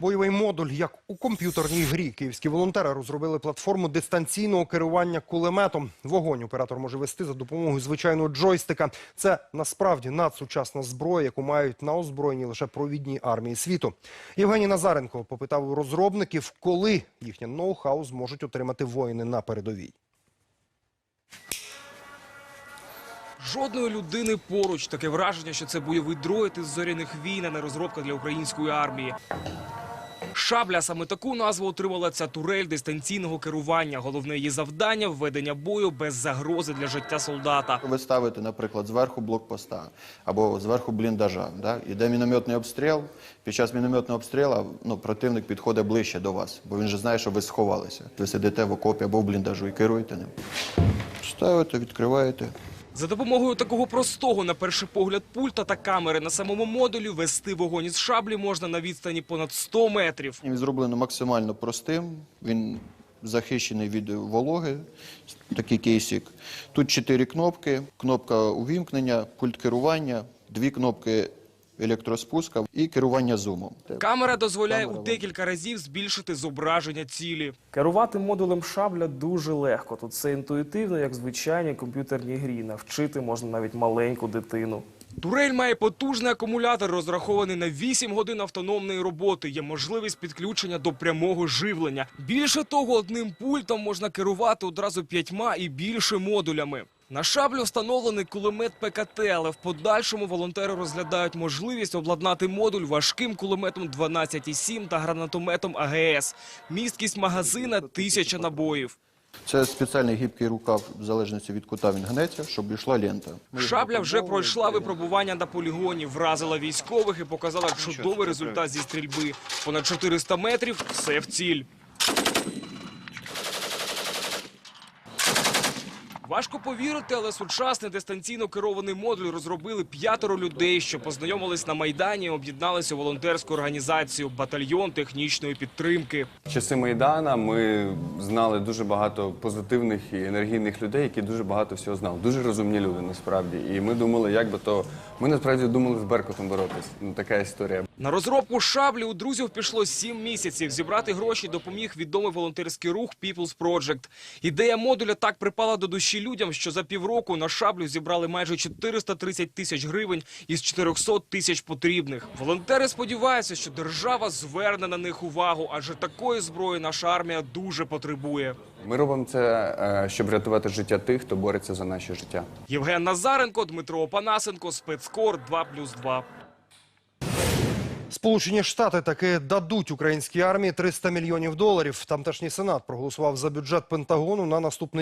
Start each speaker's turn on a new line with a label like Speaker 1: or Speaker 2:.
Speaker 1: Бойовий модуль, як у комп'ютерній грі. Київські волонтери розробили платформу дистанційного керування кулеметом. Вогонь оператор може вести за допомогою звичайного джойстика. Це насправді надсучасна зброя, яку мають на озброєнні лише провідні армії світу. Євгеній Назаренко попитав у розробників, коли їхнє ноу-хау зможуть отримати воїни на передовій.
Speaker 2: Жодної людини поруч. Таке враження, що це бойовий дроїд із зоряних війн, а не розробка для української армії. Шабля саме таку назву отримала ця турель дистанційного керування. Головне її завдання введення бою без загрози для життя солдата.
Speaker 3: Ви ставите, наприклад, зверху блокпоста або зверху бліндажа. Да? Іде мінометний обстріл. Під час мінометного обстрілу ну, противник підходить ближче до вас, бо він же знає, що ви сховалися. Ви сидите в окопі або в бліндажу і керуєте ним. Ставите, відкриваєте.
Speaker 2: За допомогою такого простого, на перший погляд, пульта та камери на самому модулі вести вогонь із шаблі можна на відстані понад 100 метрів.
Speaker 3: Він зроблено максимально простим. Він захищений від вологи. Такий кейсик. Тут чотири кнопки: кнопка увімкнення, пульт керування, дві кнопки електроспуска і керування зумом.
Speaker 2: Камера дозволяє
Speaker 3: Камера,
Speaker 2: у декілька разів збільшити зображення цілі.
Speaker 4: Керувати модулем шабля дуже легко. Тут все інтуїтивно, як в звичайній комп'ютерній грі. Навчити можна навіть маленьку дитину.
Speaker 2: Турель має потужний акумулятор, розрахований на 8 годин автономної роботи. Є можливість підключення до прямого живлення. Більше того, одним пультом можна керувати одразу п'ятьма і більше модулями. На шаблю встановлений кулемет ПКТ, але в подальшому волонтери розглядають можливість обладнати модуль важким кулеметом 12,7 та гранатометом АГС. Місткість магазина – тисяча набоїв.
Speaker 3: Це спеціальний гібкий рукав, в залежності від кута він гнеться, щоб йшла лента.
Speaker 2: Шабля вже пройшла випробування на полігоні, вразила військових і показала чудовий результат зі стрільби. Понад 400 метрів – все в ціль. Важко повірити, але сучасний дистанційно керований модуль розробили п'ятеро людей, що познайомились на Майдані і об'єдналися у волонтерську організацію «Батальйон технічної підтримки».
Speaker 5: В часи Майдана ми знали дуже багато позитивних і енергійних людей, які дуже багато всього знали. Дуже розумні люди насправді. І ми думали, як би то. Ми насправді думали з Беркутом боротись. Ну, така історія.
Speaker 2: На розробку шаблі у друзів пішло сім місяців. Зібрати гроші допоміг відомий волонтерський рух People's Project. Ідея модуля так припала до душі людям, що за півроку на шаблю зібрали майже 430 тисяч гривень із 400 тисяч потрібних. Волонтери сподіваються, що держава зверне на них увагу, адже такої зброї наша армія дуже потребує.
Speaker 5: Ми робимо це, е, щоб рятувати життя тих, хто бореться за наше життя.
Speaker 2: Євген Назаренко, Дмитро Опанасенко, спецкор 2+,2.
Speaker 1: Сполучені Штати таки дадуть українській армії 300 мільйонів доларів. Тамтешній сенат проголосував за бюджет Пентагону на наступний